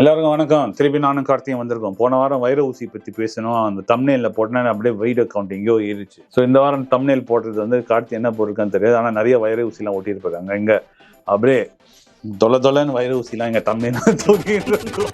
எல்லாருக்கும் வணக்கம். திருப்பி நானும் கார்த்தியும் வந்திருக்கோம். போன வாரம் வைர ஊசி பற்றி பேசணும் அந்த தம்னேல்ல போட்டேன் அப்படியே வைட் அக்கௌண்ட் எங்கேயோ ஏறிச்சு ஸோ இந்த வாரம் தம்னேல் போடுறது வந்து கார்த்தி என்ன போட்டிருக்கான்னு தெரியாது. ஆனால் நிறைய வைர ஊசிலாம் ஒட்டியிருப்பாங்க. இங்கே அப்படியே தொலை தொலைன்னு வைர ஊசிலாம் இங்கே தம்னேல் தூக்கிட்டு இருக்கோம்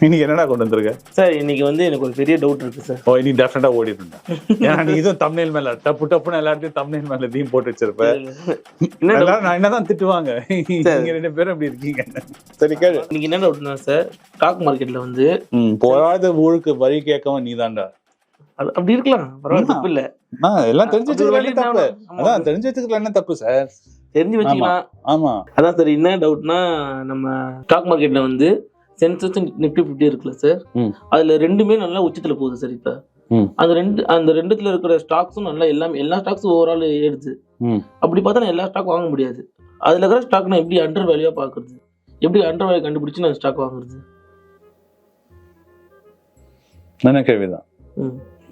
இன்னைக்கு என்னடா கொண்டு வந்திருக்க? சார் இன்னைக்கு வந்து எனக்கு ஒரு பெரிய டவுட் இருக்கு சார். ஓ இன்னைக்கு டெஃபினட்டா ஓடிட்டு இருந்தேன் ஏன்னா நீ இதுவும் தம்னேல் மேல டப்பு டப்புன்னு எல்லாத்தையும் தம்னேல் மேல தீம் போட்டு வச்சிருப்ப? எல்லாரும் நான் என்னதான் திட்டுவாங்க? நீங்க ரெண்டு பேரும் எப்படி இருக்கீங்க? சரி கேளு. இன்னைக்கு என்ன டவுட்னா சார் ஸ்டாக் மார்க்கெட்ல வந்து ம் போராத ஊருக்கு வரி கேட்கவும் நீதான்டா. அது அப்படி இருக்கலாம் பரவாயில்ல தப்பு இல்ல எல்லாம் தெரிஞ்சு வச்சுக்கலாம் தப்பு. அதான் தெரிஞ்சு வச்சுக்கலாம் என்ன தப்பு சார்? தெரிஞ்சு வச்சுக்கலாம். ஆமா அதான் சார் என்ன டவுட்னா நம்ம ஸ்டாக் மார்க்கெட்ல வந்து சென்சஸ் நிப்டி ஃபிஃப்டி இருக்குல்ல சார். அதுல ரெண்டுமே நல்லா உச்சத்துல போகுது சார் இப்ப. அந்த ரெண்டு அந்த ரெண்டுத்துல இருக்கிற ஸ்டாக்ஸும் நல்லா எல்லாமே எல்லா ஸ்டாக்ஸும் ஓவரால் ஏறுது. அப்படி பார்த்தா நான் எல்லா ஸ்டாக் வாங்க முடியாது அதுல இருக்கிற ஸ்டாக் நான் எப்படி அண்டர் வேல்யூவா பாக்குறது எப்படி அண்டர் வேல்யூ கண்டுபிடிச்சு நான் ஸ்டாக் வாங்குறது என்ன கேள்விதான்.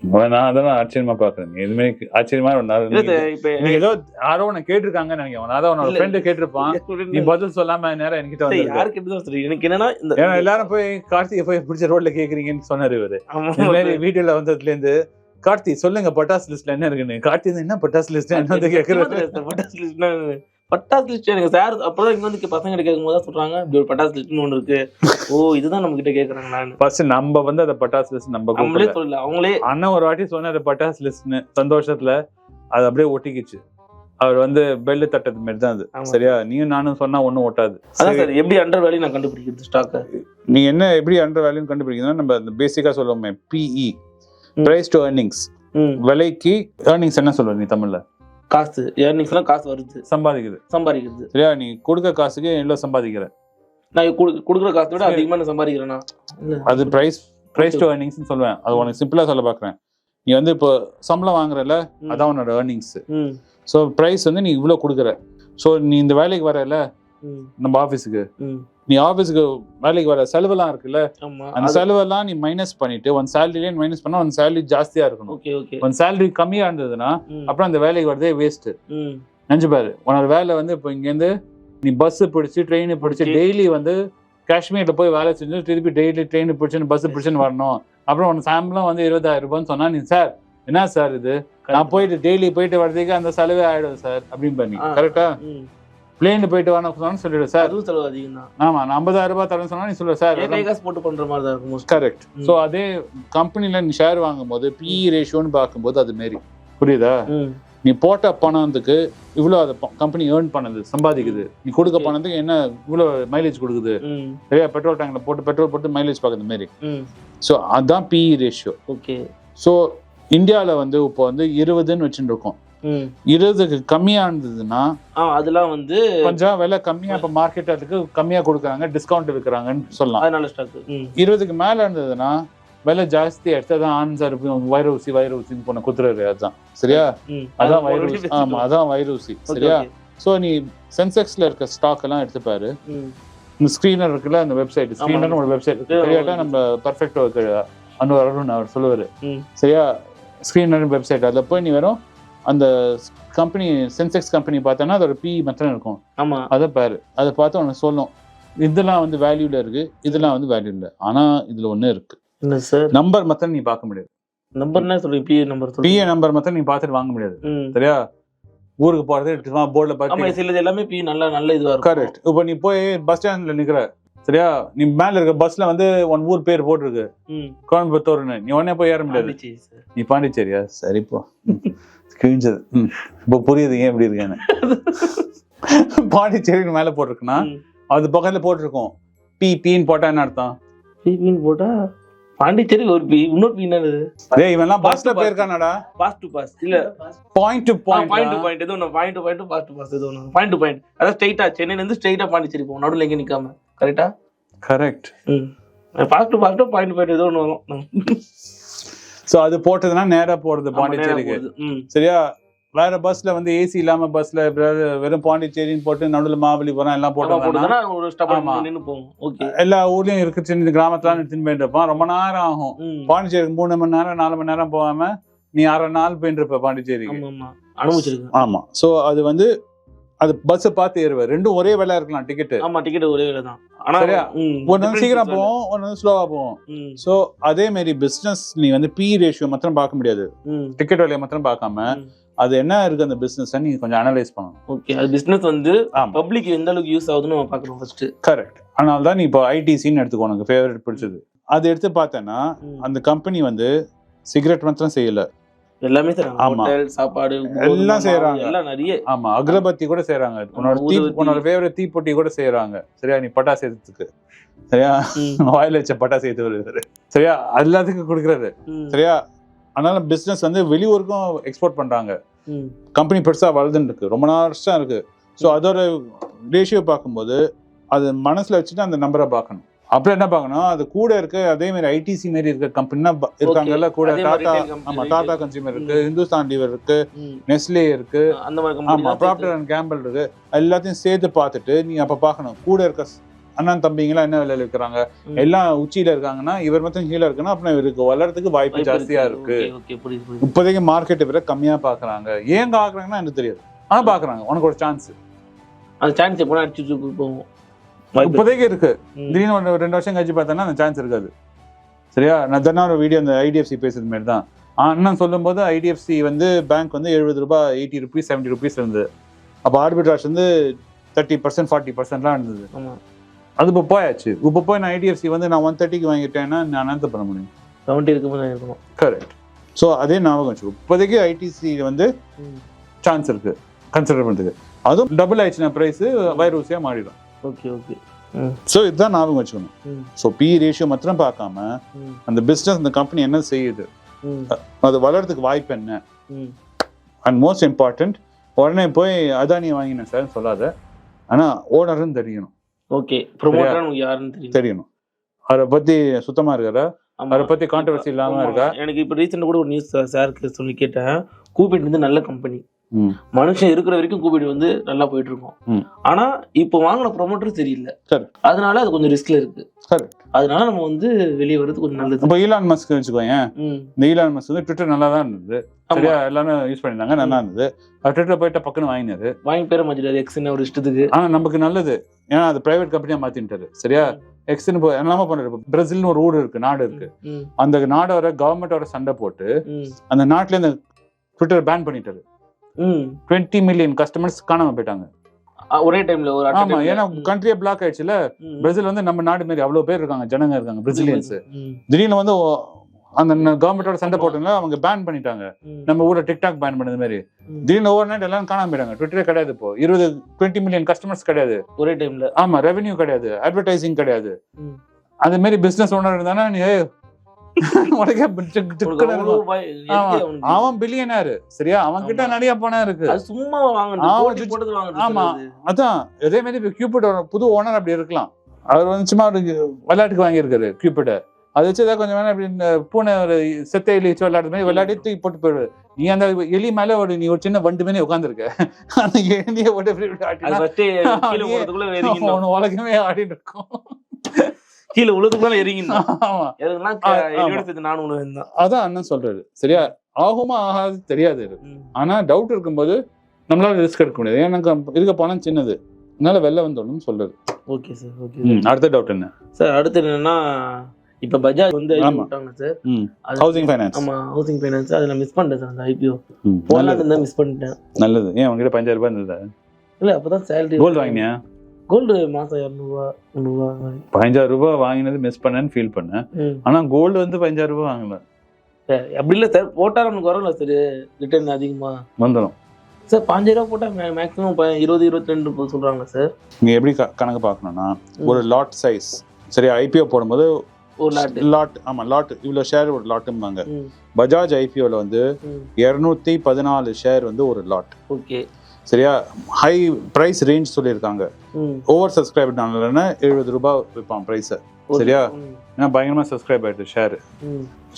நான் அதெல்லாம் ஆச்சரியமா பாக்குறேன். எதுவுமே ஆச்சரியமா ஒரு நாள் இல்ல நீ- சார் இப்ப நீ ஏதோ யாரோ கேட்டிருக்காங்கன்னு நினைக்கிறேன். அதான் உன்னோட. ஃப்ரெண்டு கேட்டிருப்பான். நீ பதில் சொல்லாம நேரம் என்கிட்ட வந்து யாருக்கு எப்படிதான் சரி எனக்கு என்னன்னா இந்த ஏன்னா எல்லாரும் போய் கார்த்திகை போய் பிடிச்ச ரோட்ல கேக்குறீங்கன்னு சொன்னாரு இவரு. வீடியோல வந்ததுல இருந்து கார்த்தி சொல்லுங்க பட்டாஸ் லிஸ்ட்ல என்ன இருக்குன்னு. கார்த்தி வந்து என்ன பட்டாஸ் லிஸ்ட் என்ன கேக்குறது பட்டாசு? பட்டாசு லிஸ்ட் எனக்கு சார் அப்பதான் இங்க வந்து பசங்க கேட்கும் போது சொல்றாங்க. இப்படி ஒரு பட்டாசு லிஸ்ட்னு ஒண்ணு இருக்கு. ஓ இதுதான் நம்ம கிட்ட கேக்குறாங்களான்னு. ஃபர்ஸ்ட் நம்ம வந்து அந்த பட்டாஸ் லிஸ்ட் நம்ம அவங்களே சொல்லல அவங்களே அண்ணன் ஒரு வாட்டி சொன்னாரு பட்டாஸ் லிஸ்ட்னு சந்தோஷத்துல அது அப்படியே ஒட்டிக்கிச்சு. அவர் வந்து பெல்லு தட்டது மாதிரி தான் அது. சரியா? நீயும் நானும் சொன்னா ஒண்ணும் ஒட்டாது. அதான் சரி, எப்படி அண்டர் வேல்யூ நான் கண்டுபிடிக்கிறது ஸ்டாக்க நீ என்ன எப்படி அண்டர் வேல்யூ கண்டுபிடிக்கணும் நம்ம அந்த பேசிக்கா சொல்லுவோமே பிஇ. பிரைஸ் டு ம். விலைக்கு earnings என்ன சொல்லுவ நீ தமிழ்ல? காசு ஏர்னிங்ஸ் எல்லாம் காசு வருது. சம்பாதிக்குது. சம்பாதிக்கிறது. சரியா நீ கொடுக்க காசுக்கு எவ்வளவு சம்பாதிக்கிற? நான் குடு- கொடுக்குற காசை விட சரி. அதிகமா நான் சம்பாதிக்கிறேனா? இல்ல. அது பிரைஸ் பிரைஸ் டு earnings சொல்லுவேன். அது உனக்கு சிம்பிளா சொல்ல பாக்குறேன். நீ வந்து இப்போ சம்பளம் வாங்குறல. அதான் உன்னோட earnings ம், ஸோ பிரைஸ் வந்து நீ இவ்வளோ கொடுக்குற. ஸோ நீ இந்த வேலைக்கு வரல நம்ம ஆஃபீஸுக்கு. நீ ஆஃபீஸுக்கு வேலைக்கு வர செலவெல்லாம் இருக்குல்ல? அந்த செலவெல்லாம் நீ மைனஸ் பண்ணிட்டு உன் சேலரிலே மைனஸ் பண்ணா உன் சேலரி ஜாஸ்தியா இருக்கணும். உன் சேலரி கம்மியா இருந்ததுன்னா அப்புறம் அந்த வேலைக்கு வரதே வேஸ்ட் நினைச்சு பாரு. உன்னோட வேலை வந்து இப்போ இங்கேருந்து நீ பஸ் பிடிச்சி ட்ரெயின் பிடிச்சி. டெய்லி வந்து காஷ்மீர்ல போய் வேலை செஞ்சு திருப்பி டெய்லி ட்ரெயின் பிடிச்சுன்னு பஸ் பிடிச்சுன்னு வரணும். அப்புறம் உன் சம்பளம் வந்து இருபதாயிரம் ரூபான்னு சொன்னா நீ சார் என்ன சார் இது? நான் போயிட்டு டெய்லி போயிட்டு வரதுக்கு அந்த செலவே ஆயிடும் சார். அப்படின்னு பண்ணி. கரெக்டா பிளேன் போயிட்டு வரணும் சொன்னா சொல்லிடு சார் அதுவும் செலவு அதிகம் தான் ஆமா நான் ஐம்பதாயிரம் ரூபாய் தரேன்னு சொன்னா நீ சொல்லுவ சார் காசு போட்டு பண்ற மாதிரி தான் இருக்கும். கரெக்ட். ஸோ அதே கம்பெனில நீ ஷேர் வாங்கும் போது பிஇ ரேஷியோன்னு பார்க்கும்போது அது மாரி. புரியுதா? நீ போட்ட பணத்துக்கு இவ்வளோ அது கம்பெனி ஏர்ன் பண்ணது சம்பாதிக்குது. நீ கொடுக்க. பணத்துக்கு என்ன இவ்வளோ மைலேஜ் கொடுக்குது? சரியா? பெட்ரோல் டேங்க்ல போட்டு பெட்ரோல் போட்டு மைலேஜ் பார்க்குறது மாரி. ஸோ அதான் பிஇ ரேஷியோ ஓகே. ஸோ இந்தியாவில் வந்து இப்போ வந்து இருபதுன்னு வச்சுட்டு இருக்கோம். இருபதுக்கு கம்மியா இருந்ததுன்னா அதெல்லாம் வந்து கொஞ்சம் விலை கம்மியா இப்போ மார்க்கெட் அதுக்கு கம்மியா கொடுக்குறாங்க டிஸ்கவுண்ட் விற்கிறாங்கன்னு சொல்லலாம். ஸ்டாக் இருபதுக்கு மேல இருந்ததுன்னா விலை ஜாஸ்தி எடுத்து அதான் ஆன்சர் வைர ஊசி வைர ஊசின்னு போன குத்துறாரு அதுதான் சரியா? அதான் already ஊசி. ஆமா அதான் வைர ஊசி. சரியா. ஸோ நீ சென்செக்ஸ்ல இருக்க ஸ்டாக் எல்லாம் எடுத்து பாரு. ம், இந்த ஸ்க்ரீனர் இருக்குல்ல அந்த வெப்சைட் ஸ்க்ரீனர் ஒரு வெப்சைட் okay. நம்ம பர்ஃபெக்ட் அனு அருண் அவர் சொல்லுவாரு. சரியா? ஸ்க்ரீனர் வெப்சைட் அதில் போய் நீ வெறும் அந்த கம்பெனி சென்செக்ஸ் கம்பெனி பார்த்தோன்னா அதோட பி மாத்திரம் இருக்கும். ஆமா. அதை பாரு. அதை பார்த்து உனக்கு சொல்லும் இதெல்லாம் வந்து வேல்யூல இருக்கு. இதெல்லாம் வந்து வேல்யூ இல்லை. ஆனா இதுல ஒண்ணு இருக்கு. சார் நம்பர் மாத்திரம் நீ பார்க்க முடியாது. நம்பர் சொல்றீங்க பிஏ நம்பர் பிஏ நம்பர் மாத்திரம் நீ பார்த்துட்டு வாங்க முடியாது. சரியா? ஊருக்கு போறது போர்டில் பார்த்து சிலது எல்லாமே பி நல்ல நல்ல இதுவா இருக்கும். கரெக்ட் இப்போ நீ போய் பஸ் ஸ்டாண்ட்ல நிக்கிற சரியா? நீ மேல இருக்க பஸ்ல வந்து உன் ஊர் பேர் போட்டிருக்கு. கோயம்புத்தூர்னு. நீ உடனே போய் ஏற முடியாது. நீ பாண்டிச்சேரியா? சரி போ. ம். கிழிஞ்சது. இப்போ புரியுது ஏன் இப்படி இருக்கேன்னு. பாண்டிச்சேரின்னு மேல போட்டிருக்குன்னா. அது பக்கத்துல போட்டிருக்கும். பி பின்னு போட்டா என்ன அர்த்தம்? பி மீன் போட்டா பாண்டிச்சேரி ஒரு பி இன்னொரு பி என்னது? டேய் இவன்லாம் பஸ்ல. போயிருக்கானடா. பாஸ் டு பாஸ் இல்ல. Point to point to point point ஏதோ ஒன்று point to point pass to pass ஏதோ ஒன்று பாயிண்ட் டு பாயிண்ட் அதாவது ஸ்ட்ரைட்டா சென்னையில இருந்து ஸ்ட்ரைட்டா பாண்டிச்சேரி போகும் நடுவில் எங்க நிக்காம. கரெக்டா correct pass to pass to point point ஏதோ ஒன்று வரும். சோ அது போட்டதுன்னா நேரா போறது ஆமா, நேரா பாண்டிச்சேரிக்கு. சரியா? வேற பஸ்ல வந்து ஏசி இல்லாம பஸ்ல வெறும் பாண்டிச்சேரின்னு போட்டு நடுவுல மாவலிபுரம் எல்லாம் போட்டு எல்லா ஊர்லயும் இருக்கு சின்ன கிராமத்துல எடுத்துன்னு போயிட்டு இருப்பான் ரொம்ப நேரம் ஆகும். பாண்டிச்சேரிக்கு மூணு மணி நேரம் நாலு மணி நேரம் போகாம நீ அரை நாள் பாண்டிச்சேரிக்கு. ஆமா ஆமா அனுபவிச்சிருக்கேன். ஆமா. சோ அது வந்து அது பஸ் பார்த்து ஏறுவ ரெண்டும் ஒரே விலை இருக்கலாம் டிக்கெட் ஆமா டிக்கெட் ஒரே விலை தான். ஆனா ஒன்னு சீக்கிரம். போவோம் ஒன்னு ஸ்லோவா போவோம். சோ அதே மாதிரி பிசினஸ் நீ வந்து பி ரேஷியோ மாத்திரம் பார்க்க முடியாது. டிக்கெட் விலையை மாத்திரம் பார்க்காம. அது என்ன இருக்கு அந்த பிசினஸ் நீ கொஞ்சம் அனலைஸ் பண்ணணும். ஓகே அது பிசினஸ் வந்து பப்ளிக் எந்த அளவுக்கு யூஸ் ஆகுதுன்னு நம்ம பார்க்கணும் ஃபர்ஸ்ட் கரெக்ட் அதனால தான் நீ இப்போ ஐடிசின்னு எடுத்துக்கோ உனக்கு ஃபேவரட் பிடிச்சது. அது எடுத்து பார்த்தேன்னா அந்த கம்பெனி வந்து சிகரெட் மாத்திரம் செய்யல. எல்லாமே தராங்க. சாப்பாடு எல்லாம் செய்றாங்க. எல்லாம் நிறைய. ஆமா அகரபத்தி கூட செய்றாங்க. உன்னோட தீ. உன்னோட ஃபேவரட் தீப்பொட்டி கூட செய்றாங்க. சரியா? நீ பட்டாசு எடுத்துக்கு. சரியா? வாயில வச்ச பட்டாசு எடுத்து வருவாரு சரியா? எல்லாத்துக்கும் கொடுக்குறாரு சரியா? அதனால பிசினஸ் வந்து வெளியூருக்கும் எக்ஸ்போர்ட் பண்றாங்க. கம்பெனி பெருசா வளர்ந்துன்னு இருக்கு. ரொம்ப வருஷம் இருக்கு. ஸோ அதோட ரேஷியோ பார்க்கும்போது அது மனசுல வச்சுட்டு அந்த நம்பரை பார்க்கணும். அப்புறம் என்ன பார்க்கணும் அது கூட இருக்க அதே மாதிரி ஐடிசி மாதிரி இருக்க கம்பெனினா இருக்காங்கல்ல கூட டாடா ஆமா. டாடா கன்சியூமர் இருக்கு இந்துஸ்தான் லீவர் இருக்கு. நெஸ்லே இருக்கு அந்த மாதிரி ஆமா ப்ராப்டர் அண்ட் கேம்பிள் இருக்கு எல்லாத்தையும் சேர்த்து பார்த்துட்டு நீ அப்ப பார்க்கணும் கூட இருக்க அண்ணன் தம்பிங்களா என்ன விலையில இருக்கிறாங்க. எல்லாம் உச்சியில இருக்காங்கன்னா இவர் மட்டும் கீழே இருக்குன்னா அப்புறம் இவருக்கு வளர்றதுக்கு வாய்ப்பு ஜாஸ்தியா இருக்கு. இப்போதைக்கு மார்க்கெட் விட கம்மியா பாக்குறாங்க ஏன் பாக்குறாங்கன்னா எனக்கு தெரியாது. ஆனா பாக்குறாங்க உனக்கு ஒரு சான்ஸ் அந்த சான்ஸ் எப்போ அடிச்சு போவோம். இப்போதைக்கு இருக்கு. திடீர்னு ஒரு ரெண்டு வருஷம் கழிச்சு பார்த்தோன்னா அந்த சான்ஸ் இருக்காது. சரியா? நான் தானே ஒரு வீடியோ அந்த ஐடிஎஃப்சி பேசுறது மாதிரி தான். அண்ணன் சொல்லும்போது ஐடிஎஃப்சி வந்து பேங்க் வந்து எழுபது ரூபாய் எயிட்டி ருபீஸ் செவன்ட்டி ருபீஸ் இருந்தது. அப்போ ஆர்பிட்ராஜ் வந்து தேர்ட்டி பர்சன்ட் ஃபார்ட்டி பர்சன்ட்லாம் இருந்தது. அது இப்போ போயாச்சு. இப்போ போய் நான் ஐடிஎஃப்சி வந்து நான் ஒன் தேர்ட்டிக்கு வாங்கிட்டேன்னா நான் என்னத்த பண்ண முடியும்? செவன்ட்டி இருக்கும்போது கரெக்ட் ஸோ அதே ஞாபகம் வச்சுக்கோ. இப்போதைக்கு ஐடிசி வந்து. சான்ஸ் இருக்கு. கன்சிடர் பண்ணுறதுக்கு அதுவும் டபுள் ஆயிடுச்சுன்னா ப்ரைஸ் வைரூசியாக மாறிடும். Okay okay. ஸோ இதுதான் ஞாபகம் வச்சுக்கணும். ஸோ பி ரேஷியோ மாத்திரம் பார்க்காம அந்த பிஸ்னஸ் அந்த கம்பெனி என்ன செய்யுது? அது வளர்றதுக்கு வாய்ப்பு என்ன? அண்ட் மோஸ்ட் இம்பார்ட்டன்ட் உடனே போய் அதானி வாங்கினேன் சார் சொல்லாத. ஆனால் ஓனர்னு தெரியணும். ஓகே ப்ரொமோட்டர் யாருன்னு தெரியும்? தெரியணும். அவரை பத்தி சுத்தமா இருக்காரா. அவரை பத்தி கான்ட்ரவர்சி இல்லாம ஆமா. இருக்கா? எனக்கு இப்போ ரீசெண்டாக கூட ஒரு நியூஸ் சாருக்கு சொல்லி கேட்டேன். கூப்பிட் வந்து நல்ல கம்பெனி மனுஷன் இருக்கிற வரைக்கும் கூப்பிட் வந்து நல்லா போயிட்டு இருக்கும். ஆனா இப்போ வாங்கின ப்ரொமோட்டர் Correct. அதனால அது கொஞ்சம் ரிஸ்க்ல இருக்கு. அதனால நம்ம வந்து வெளியே வர்றது கொஞ்சம் நல்லது. இப்போ ஈலான் மஸ்க் வச்சுக்கோங்க. இந்த ஈலான் மஸ்க் வந்து ட்விட்டர் நல்லா தான் இருந்தது. சரியா எல்லாரும் யூஸ் பண்ணியிருந்தாங்க நல்லா இருந்தது. ட்விட்டர் போயிட்டு பக்கன்னு வாங்கினாரு. வாங்கி பேர மாத்திட்டாரு எக்ஸ்ன்னு ஒரு இஷ்டத்துக்கு. ஆனா நமக்கு நல்லது. ஏன்னா அது பிரைவேட் கம்பெனியா மாத்திட்டாரு சரியா? எக்ஸ்னு போ எல்லாமே பண்றாரு இப்போ பிரேசில்னு ஒரு ஊர் இருக்கு நாடு இருக்கு. அந்த நாடோட கவர்மெண்டோட சண்டை போட்டு அந்த நாட்டுல இந்த ட்விட்டர் பேன் பண்ணிட்டாரு. டுவெண்ட்டி மில்லியன் கஸ்டமர்ஸ் காணாம போயிட்டாங்க. ஒரே டைம்ல ஒரு ஆமா. ஏன்னா கண்ட்ரியே பிளாக் ஆயிடுச்சுல. பிரேசில் வந்து நம்ம நாடு மாதிரி அவ்வளவு பேர் இருக்காங்க ஜனங்க இருக்காங்க பிரேசிலியன்ஸ் திடீர்னு வந்து அந்த கவர்மெண்டோட சண்டை. போட்டவங்க அவங்க பேன் பண்ணிட்டாங்க. நம்ம ஊர்ல டிக்டாக் பேன் பண்ணது மாதிரி. திடீர்னு ஓவர் நைட் எல்லாம் காணாம போயிட்டாங்க. ட்விட்டரே கிடையாது இப்போ. இருபது டுவெண்ட்டி மில்லியன் கஸ்டமர்ஸ் கிடையாது. ஒரே டைம்ல ஆமா ரெவென்யூ கிடையாது. அட்வர்டைசிங் கிடையாது. அது மாதிரி பிசினஸ் ஓனர் இருந்தானா நீ உனக்கே? அவன் பில்லியனாரு. சரியா? அவன் கிட்ட. நிறைய பணம் இருக்கு. சும்மா ஆமா. அதான். அதே மாதிரி கியூபிட் புது ஓனர் அப்படி இருக்கலாம். அவர் வந்து சும்மா ஒரு விளையாட்டுக்கு வாங்கியிருக்காரு கியூபிட அதை வச்சு ஏதாவது கொஞ்சம் வேணா இப்படி இந்த பூனை ஒரு செத்த எலி வச்சு விளையாடுற மாதிரி விளையாடி தூக்கி போட்டு போயிடுவாரு. நீ அந்த எலி மேல ஒரு நீ ஒரு சின்ன வண்டு மாதிரி உட்காந்துருக்க அந்த எலியை அவன் உலகமே ஆடிட்டு இருக்கும். கீழே நானும் உணவு தான் அதான் அண்ணன் சொல்றாரு. சரியா? ஆகுமா ஆகாது தெரியாது. ஆனா டவுட் இருக்கும்போது நம்மளால ரிஸ்க் எடுக்க முடியாது. ஏன்னா இருக்க பணம் சின்னது. அதனால வெளில வந்துடணும்னு சொல்றாரு. ஓகே சார் ஓகே அடுத்த டவுட் என்ன? சார் அடுத்து என்னன்னா இப்ப பஜாஜ் வந்து. விட்டாங்க சார். ஹவுசிங் ஃபைனான்ஸ் ஆமா ஹவுசிங் ஃபைனான்ஸ் அதை நான் மிஸ் பண்ணிட்டேன் சார் அந்த ஐபிஓ ம், போனா நல்லது. இருந்தா மிஸ் பண்ணிட்டேன். நல்லது. ஏன் உங்ககிட்ட பஞ்சாயிரம் ரூபாய் இருந்ததா? இல்ல அப்பதான் சேலரி கோல்டு வாங்கினியா? கோல்டு மாசம் இரநூறுவா முந்நூறுவா பதினஞ்சாயிரம் ரூபாய் வாங்கினது மிஸ் பண்ணேன்னு ஃபீல் பண்ணேன். ம். ஆனா கோல்டு வந்து பதினஞ்சாயிரம் ரூபாய் வாங்கல. அப்படி இல்லை சார். போட்டா நமக்கு வரல சார். ரிட்டர்ன் அதிகமா. வந்துடும் சார் பாஞ்சாயிரம் ரூபா போட்டா மேக்ஸிமம் இருபது இருபத்தி ரெண்டு சொல்றாங்க சார். நீங்க எப்படி கணக்கு பார்க்கணும்னா ஒரு லாட் சைஸ் சரி ஐபிஓ போடும்போது ஒரு லாட்டு லாட் ஆமா லாட் இவ்வளவு ஷேர் ஒரு லாட்டும்பாங்க பஜாஜ் ஐபிஓல வந்து இருநூத்தி பதினாலு ஷேர் வந்து ஒரு லாட் ஓகே. சரியா? ஹை பிரைஸ் ரேஞ்ச் சொல்லியிருக்காங்க. ஓவர் சப்ஸ்கிரைப்னால எழுபது ரூபாய் விற்பான் ப்ரைஸை. சரியா? ஏன்னா பயங்கரமா சப்ஸ்கிரைப் ஆயிடுது ஷேர்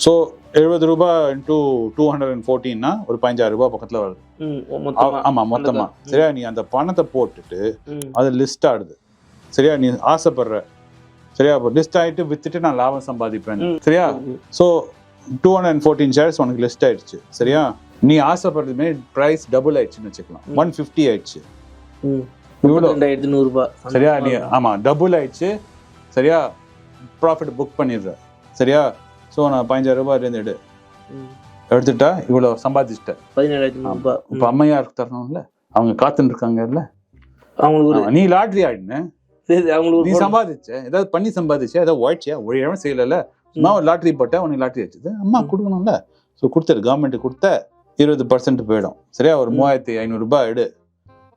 ஸோ எழுபது ரூபாய் இன்டூ டூ ஹண்ட்ரட் அண்ட் ஃபோர்டீன்னா ஒரு பதினஞ்சாயிரம் ரூபாய் பக்கத்துல வருது. ம் ஆ- மொத்தமா. ஆமா மொத்தமா. ம். சரியா? நீ அந்த பணத்தை போட்டுட்டு அது லிஸ்ட் ஆடுது. சரியா? நீ ஆசைப்படுற. சரியா? அப்போ லிஸ்ட் ஆயிட்டு வித்துட்டு நான் லாபம் சம்பாதிப்பேன். சரியா. So two hundred and fourteen shares உனக்கு லிஸ்ட் ஆயிடுச்சு. சரியா? நீ ஆசைப்படுறதுமே ப்ரைஸ் டபுள் ஆயிடுச்சுன்னு வச்சுக்கலாம். ஒன் ஃபிஃப்டி ஆயிடுச்சு. இவ்வளோ. ரெண்டாயிரத்தி நூறுரூபா சரியா? நீ ஆமா டபுள் ஆயிடுச்சு. சரியா? ப்ராஃபிட் புக் பண்ணிடுற. சரியா? ஸோ நான் பதினஞ்சாயிரம் ரூபாய் இருந்து எடு. எடுத்துட்டா இவ்வளோ சம்பாதிச்சிட்ட. பதினேழாயிரத்தி நூறுரூபா இப்போ அம்மையாருக்கு தரணும்ல? அவங்க காத்துன்னு இருக்காங்கல்ல அவங்களுக்கு நீ லாட்ரி ஆடின. அவங்களுக்கு நீ சம்பாதிச்ச. ஏதாவது பண்ணி சம்பாதிச்ச. ஏதாவது உழைச்சியா ஒழியாம செய்யல சும்மா ஒரு லாட்ரி போட்ட உனக்கு லாட்ரி ஆச்சுது அம்மா. கொடுக்கணும்ல. ஸோ கொடுத்துரு கவர்மெண்ட் கொடுத்த. இருபது பர்சன்ட் போயிடும். சரியா? ஒரு. மூவாயிரத்தி ஐநூறு ரூபாய் எடு.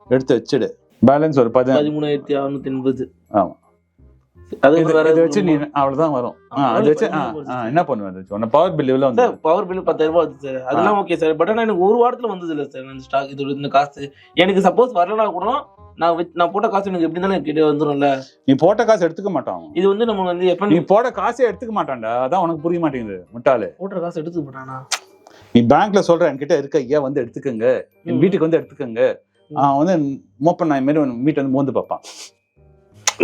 எடுத்து வச்சிடு. பேலன்ஸ் ஒரு பதினஞ்சு. பதிமூணாயிரத்தி அறுநூத்தி எண்பது. ஆமா. அது வச்சு நீ அவ்வளவுதான் வரும். அதை வச்சு என்ன பண்ணுவேன் அதை வச்சு? உன்ன பவர் பில் வந்து சார் பவர் பில் பத்தாயிரம் ரூபாய் சார். அதெல்லாம் ஓகே சார். பட் ஆனால் எனக்கு ஒரு வாரத்துல வந்தது இல்லை சார் அந்த ஸ்டாக் இது இந்த காசு. எனக்கு சப்போஸ் வரலனா கூட நான் நான் போட்ட காசு எனக்கு எப்படி இருந்தாலும் கிட்ட வந்துடும்ல நீ போட்ட காசு எடுத்துக்க மாட்டான். இது வந்து நம்ம வந்து எப்ப நீ போட காசே எடுத்துக்க மாட்டான்டா. அதான் உனக்கு புரிய மாட்டேங்குது முட்டாளு. போட்ட காசு எடுத்துக்க போட்டானா நீ பேங்க்ல சொல்ற என்கிட்ட இருக்க ஐயா வந்து எடுத்துக்கங்க. என் வீட்டுக்கு வந்து எடுத்துக்கங்க. அவன் வந்து மோப்பன் நாய் மாரி வீட்டை வந்து மோந்து பார்ப்பான்.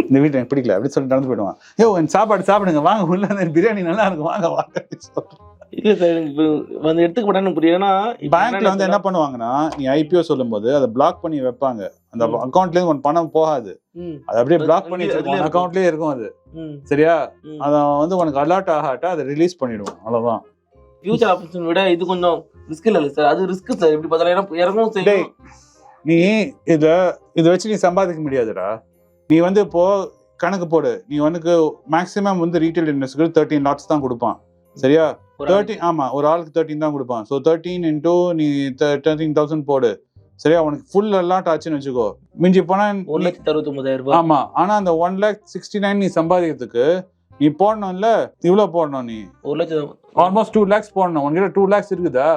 இந்த வீட்டு எனக்கு பிடிக்கல அப்படின்னு சொல்லி நடந்து போயிடுவான். ஏ என் சாப்பாடு சாப்பிடுங்க வாங்க உள்ள பிரியாணி நல்லா இருக்கும் வாங்க வாங்க. இல்ல சார் எனக்கு வந்து எடுத்துக்க போட்டான்னு புரியும் ஏன்னா இப்ப பேங்க்ல வந்து என்ன பண்ணுவாங்கன்னா நீ ஐபிஓ சொல்லும்போது அதை பிளாக் பண்ணி வைப்பாங்க. அந்த ம். அக்கௌண்ட்ல இருந்து உன் பணம் போகாது. அது அப்படியே பிளாக் பண்ணி வச்சிருக்கோம் இருக்கும். அக்கௌண்ட்லயே இருக்கும் அது. சரியா. அத வந்து உனக்கு அலர்ட் ஆகாட்டா அதை ரிலீஸ் பண்ணிடுவோம். அவ்வளவுதான். ஃபியூச்சர் ஆப்ஷன் விட இது கொஞ்சம் ரிஸ்க் இல்ல சார் அது ரிஸ்க் சார் எப்படி பார்த்தாலும் ஏன்னா இறங்கவும் செய்யும். நீ இத இத வச்சு நீ சம்பாதிக்க முடியாதுடா. நீ வந்து இப்போ கணக்கு போடு. நீ வந்து மேக்ஸிமம் வந்து ரீட்டைல் இன்வெஸ்டருக்கு தேர்ட்டின் லாட்ஸ் தான் கொடுப்பான். சரியா? தேர்ட்டின் ஆமா ஒரு ஆளுக்கு தேர்ட்டின் தான் கொடுப்பான். ஸோ தேர்ட்டீன் இன்டூ நீ தேர்ட்டீன் தௌசண்ட் போடு. சரியா? உனக்கு ஃபுல் லாட் ஆச்சுன்னு வச்சுக்கோ. மிஞ்சி போனா ஒரு லட்சத்தி அறுபத்தி ஒன்பதாயிரம் ரூபாய். ஆமா ஆனா அந்த ஒன் லேக் சிக்ஸ்டி நைன் நீ சம்பாதிக்கிறதுக்கு நீ போடணும்ல? இவ்வளவு போடணும் நீ. ஒரு லட்சம் ஆல்மோஸ்ட் டூ லேக்ஸ் போடணும். உன்கிட்ட டூ லேக்ஸ் இருக்குதா?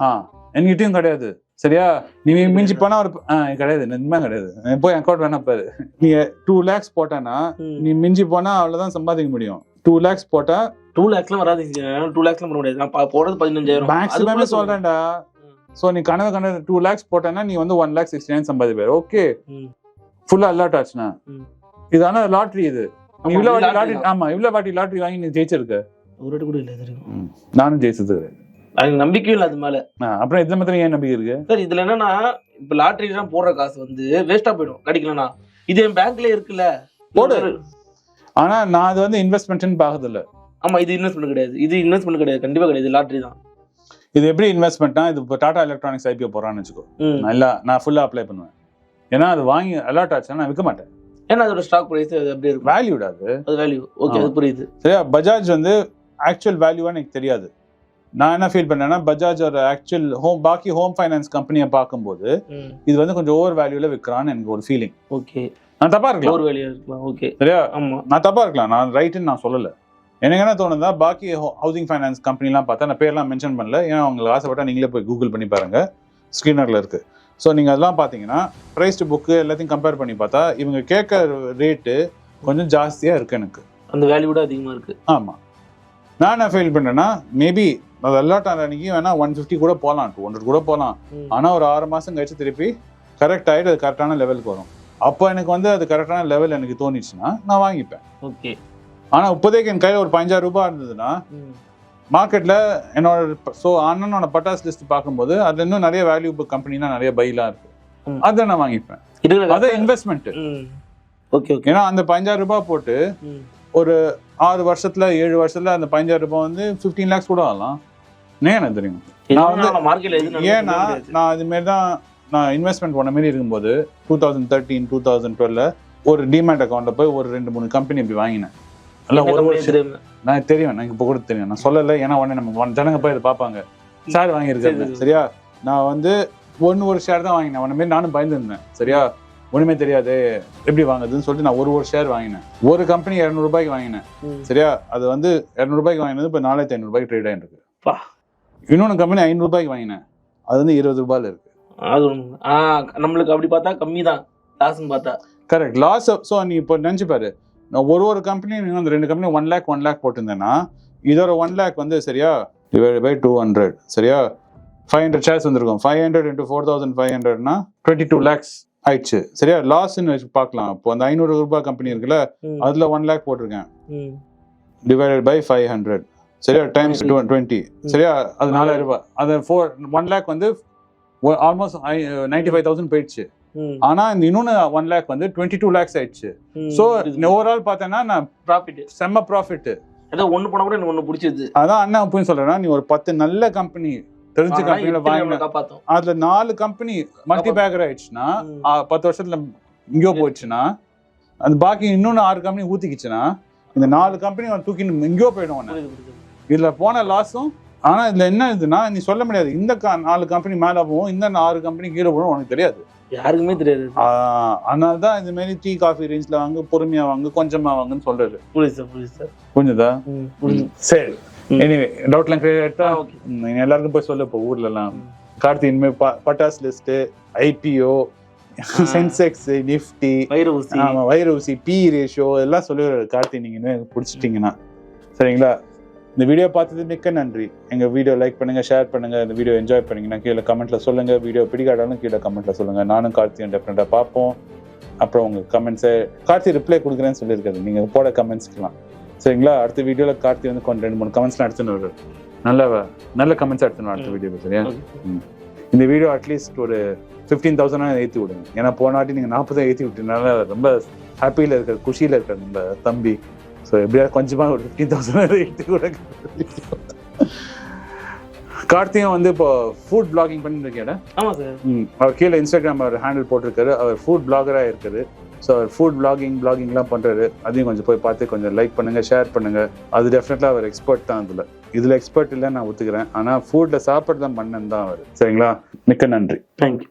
ஆ என்கிட்டயும் கிடையாது. சரியா? நீ மிஞ்சி போனா ஒரு கிடையாது. நிஜமா கிடையாது. போய் அக்கௌண்ட் வேணா பாரு. நீ டூ லேக்ஸ் போட்டேன்னா ம். நீ மிஞ்சி போனா அவ்வளவுதான் சம்பாதிக்க முடியும். டூ லேக்ஸ் போட்டா டூ லேக்ஸ்லாம் வராது டூ லேக்ஸ்லாம் பண்ண முடியாது. நான் போடுறது பதினஞ்சாயிரம். மேக்ஸிமமே சொல்றேன்டா. சோ நீ கனவு கனவு டூ லேக்ஸ் போட்டேன்னா நீ வந்து ஒன் லேக் சிக்ஸ்டி நைன் சம்பாதிப்பாரு ஓகே. ஃபுல்லா அலர்ட் ஆச்சுன்னா. ம். இது ஆனா லாட்ரி இது. இவ்வளவு வாட்டி லாட்ரி. ஆமா இவ்வளவு வாட்டி லாட்ரி வாங்கி நீ ஜெயிச்சிருக்க. ஒரு கூட இல்லை. நானும் ஜெயிச்சது. எனக்கு நம்பிக்கையும் இல்லை அது மேல. அப்புறம் இதுல மாத்திரம் ஏன் நம்பிக்கை இருக்கு? சார் இதுல என்னன்னா இப்ப லாட்டரிலாம் போடுற காசு வந்து வேஸ்டா போயிடும். கிடைக்கலனா இது என் பேங்க்ல இருக்குல்ல. போடு. ஆனா நான் அது வந்து இன்வெஸ்ட்மெண்ட்னு பாக்குறது இல்ல ஆமா இது இன்வெஸ்ட்மெண்ட் கிடையாது. இது இன்வெஸ்ட்மெண்ட் கிடையாது. கண்டிப்பா கிடையாது. லாட்டரி தான். இது எப்படி இன்வெஸ்ட்மெண்ட்னா இது இப்போ டாடா எலக்ட்ரானிக்ஸ் ஐபிஓ போறான்னு வச்சுக்கோ. நான் நான் ஃபுல்லா அப்ளை பண்ணுவேன். ஏன்னா அது வாங்கி அலர்ட் ஆச்சுன்னா நான் விற்க மாட்டேன். ஏன்னா அதோட ஸ்டாக் பிரைஸ் அது அப்படியே இருக்கும். வேல்யூட் அது அது வேல்யூ ஓகே அது புரியுது. சரியா? பஜாஜ் வந்து ஆக்சுவல் வேல்யூவான்னு எனக்கு தெரியாது. நான் என்ன ஃபீல் பண்ணேன்னா பஜாஜ் ஒரு ஆக்சுவல் ஹோம் பாக்கி ஹோம் ஃபைனான்ஸ் கம்பெனியை பார்க்கும்போது இது வந்து கொஞ்சம் ஓவர் வேல்யூல விற்கிறான்னு எனக்கு ஒரு ஃபீலிங் ஓகே. நான் தப்பா இருக்கலாம் ஒரு வேல்யூ இருக்கலாம் ஓகே. சரியா? ஆமா. நான் தப்பா இருக்கலாம் நான் ரைட்டுன்னு நான் சொல்லல. எனக்கு என்ன தோணுதா பாக்கி ஹவுசிங் ஃபைனான்ஸ் கம்பெனிலாம் பார்த்தா நான் பேர்லாம் மென்ஷன் பண்ணல. ஏன்னா உங்களுக்கு ஆசைப்பட்டா நீங்களே போய் கூகுள் பண்ணி பாருங்க. ஸ்க்ரீனரில் இருக்கு. ஸோ நீங்கள் அதெல்லாம் பார்த்தீங்கன்னா ப்ரைஸ் புக்கு எல்லாத்தையும் கம்பேர் பண்ணி பார்த்தா இவங்க கேட்க ரேட்டு கொஞ்சம் ஜாஸ்தியாக இருக்கு எனக்கு. அந்த வேல்யூ விட அதிகமா இருக்கு. ஆமாம் நான் என்ன ஃபீல் பண்ணுறேன்னா மேபி அது எல்லா அன்னைக்கு வேணா ஒன் ஃபிஃப்டி கூட போகலாம் டூ ஹண்ட்ரட் கூட போகலாம். ஆனால் ஒரு ஆறு மாதம் கழிச்சு திருப்பி கரெக்ட் ஆகிட்டு அது கரெக்டான லெவலுக்கு வரும். அப்போ எனக்கு வந்து அது கரெக்டான லெவல் எனக்கு தோணிச்சுன்னா நான் வாங்கிப்பேன். ஓகே. ஆனால் இப்போதைக்கு என் கையில் ஒரு பதினஞ்சாயிரம் ரூபாய் இருந்ததுன்னா ம். மார்க்கெட்ல என்னோட ஸோ அண்ணனோட பட்டாஸ் லிஸ்ட் பார்க்கும்போது அதுல இன்னும் நிறைய வேல்யூ கம்பெனிலாம் நிறைய பைலாம் இருக்கு. அதை நான் வாங்கிப்பேன். அது இன்வெஸ்ட்மெண்ட். Okay okay. ஏன்னா அந்த பதினஞ்சாயிரம் ரூபாய் போட்டு ம். ஆறு வருஷத்துல ஏழு வருஷத்துல அந்த பதினஞ்சாயிரம் ரூபாய் வந்து ஃபிஃப்டீன் லேக்ஸ் கூட ஆகலாம். ஏன் எனக்கு தெரியும்? நான் வந்து- ஏன்னா. நான் இது மாதிரி தான் நான் இன்வெஸ்ட்மெண்ட் பண்ண மாதிரி இருக்கும்போது two thousand thirteen two thousand டுவெல்ல ஒரு டிமேட் அக்கௌண்ட்ல போய் ஒரு ரெண்டு மூணு கம்பெனி இப்படி வாங்கினேன். என்ன ஒரு வருஷம். தெரியுமா? நான் தெரியும் எனக்கு இப்போ கூட தெரியும். நான் சொல்லலை ஏன்னா உடனே நம்ம ஜனங்க போய் இதை பார்ப்பாங்க. வாங்கியிருக்காரு. சரி, சரி. சரியா? நான் வந்து ஒன்று ஒரு ஷேர் தான் வாங்கினேன். உடனே நானும் பயந்துருந்தேன். சரியா? ஒண்ணுமே தெரியாது. எப்படி வாங்குதுன்னு சொல்லிட்டு நான் ஒரு ஒரு ஷேர் வாங்கினேன். ஒரு கம்பெனி இரநூறுபாய்க்கு வாங்கினேன். சரியா? அது வந்து இரநூறுபாய்க்கு வாங்கினது இப்போ நாலாயிரத்தி ஐநூறுபாய்க்கு ட்ரேட் ஆகிருக்கு பா. இன்னொன்று கம்பெனி ஐநூறுபாய்க்கு வாங்கினேன். அது வந்து இருபது ரூபாயில இருக்கு. அது நம்மளுக்கு அப்படி பார்த்தா கம்மி தான் லாஸ்ன்னு பார்த்தா. கரெக்ட் லாஸ் ஸோ நீ இப்போ நினச்சி பாரு. நான் ஒரு ஒரு கம்பெனி அந்த ரெண்டு company one lakh one lakh போட்டிருந்தேன்னா இதோட ஒன் லேக் வந்து சரியா டிவைட் பை டூ ஹண்ட்ரட் சரியா? ஃபைவ் ஹண்ட்ரட் ஷேர்ஸ் வந்திருக்கும். Five hundred into four thousand five ஹண்ட்ரட்னா twenty two lakhs ஆயிடுச்சு. சரியா? லாஸ்ன்னு பார்க்கலாம். இப்போ அந்த ஐநூறு ரூபாய் கம்பெனி இருக்குல்ல. அதில் ஒன் லேக் போட்டிருக்கேன். ம். டிவைடட் பை ஃபைவ் ஹண்ட்ரட் சரியா? டைம்ஸ் டுவெண்ட்டி சரியா? அது நாலாயிரம் ரூபாய். அது ஃபோர் ஒன் லேக் வந்து ஆல்மோஸ்ட் நைன்டி ஃபைவ் தௌசண்ட் போயிடுச்சு. ஆனா இந்த இன்னொன்னு ஒன் லேக் வந்து டுவெண்ட்டி டூ லேக்ஸ் ஆயிடுச்சு ஸோ. ஓவரால் பார்த்தேன்னா நான் ப்ராஃபிட் செம்ம ப்ராஃபிட் ஏதோ ஒண்ணு போனா கூட எனக்கு ஒண்ணு பிடிச்சது அதான் அண்ணா போய் சொல்றேன்னா நீ ஒரு பத்து நல்ல கம்பெனி தெரிஞ்ச கம்பெனில வாங்கின காப்பாத்தோம். அதுல நாலு கம்பெனி மல்டி பேக்கர் ஆயிடுச்சுன்னா பத்து வருஷத்துல இங்கேயோ போயிடுச்சுன்னா அந்த பாக்கி இன்னொன்னு ஆறு கம்பெனி ஊத்திக்கிச்சுன்னா இந்த நாலு கம்பெனி தூக்கி எங்கேயோ போயிடும். இதுல போன லாஸும் ஆனா இதுல என்ன இதுன்னா நீ சொல்ல முடியாது. இந்த நாலு கம்பெனி மேல போகும் இந்த ஆறு கம்பெனி கீழே போகும் உனக்கு தெரியாது. யாருக்குமே தெரியாது. அதனால தான் இந்த மாதிரி டீ காஃபி ரேஞ்ச்ல வாங்க பொறுமையா வாங்க கொஞ்சமா வாங்கன்னு சொல்றது. புரியுது சார் புரியுது சார். புரிஞ்சுதா? சரி. எனிவே டவுட்லாம் கிளியர் ஆயிட்டா ஆ, okay. ம், நீங்க எல்லாருக்கும் போய் சொல்ல இப்போ ஊர்ல எல்லாம் ம். கார்த்தி இனிமே ப- Pattas list IPO Sensex Nifty வயிறு ஊசி. ஆமா வைர ஊசி பி ரேஷியோ எல்லாம் சொல்லுவாரு கார்த்தி நீங்க இன்னும் பிடிச்சிட்டீங்கன்னா. சரிங்களா? இந்த வீடியோ பார்த்தது மிக்க நன்றி. எங்க வீடியோ லைக் பண்ணுங்க ஷேர் பண்ணுங்க இந்த வீடியோ என்ஜாய் பண்ணீங்கன்னா கீழே கமெண்ட்ல சொல்லுங்க. வீடியோ பிடிக்காட்டாலும் கீழே கமெண்ட்ல சொல்லுங்க. நானும் கார்த்தியும் டெஃபினட்டா பார்ப்போம். அப்புறம் உங்க கமெண்ட்ஸை கார்த்தி ரிப்ளை கொடுக்குறேன்னு சொல்லியிருக்காரு. நீங்க போட கமெண்ட்ஸ்க்குலாம் சரிங்களா? அடுத்த வீடியோல கார்த்தி வந்து கொஞ்சம் ரெண்டு மூணு கமெண்ட்ஸ்லாம் எடுத்துன்னு வருவாரு. நல்ல நல்ல கமெண்ட்ஸ் எடுத்துன்னு அடுத்த ம். வீடியோல சரியா? இந்த வீடியோ அட்லீஸ்ட் ஒரு ஃபிஃப்டீன் தௌசண்ட் ஏற்றி விடுங்க. ஏன்னா போன வாட்டி நீங்கள் நாற்பது ஏற்றி விட்டனால ரொம்ப ஹாப்பியில் இருக்கார் குஷியில் இருக்கார் நம்ம தம்பி. ஸோ எப்படியா கொஞ்சமாக ஒரு ஃபிஃப்டீன் தௌசண்ட் ஏற்றி விடுங்க. கார்த்தியும் வந்து இப்போ ஃபுட் பிளாகிங் பண்ணிட்டு இருக்கேன் அவர் கீழே இன்ஸ்டாகிராம் அவர் ஹேண்டில் போட்டிருக்காரு. அவர் ஃபுட் பிளாகராக இருக்காரு ஸோ அவர் ஃபுட் பிளாகிங் பிளாகிங்லாம் பண்ணுறாரு அதையும் கொஞ்சம் போய் பார்த்து கொஞ்சம் லைக் பண்ணுங்க ஷேர் பண்ணுங்க. அது டெஃபினெட்டாக அவர் எக்ஸ்பர்ட் தான் அதில். இதில் எக்ஸ்பர்ட் இல்லைன்னு நான் ஒத்துக்கிறேன். ஆனால் ஃபுட்டில் சாப்பாடு தான் பண்ணேன் தான் அவர். சரிங்களா? மிக்க நன்றி. தேங்க்யூ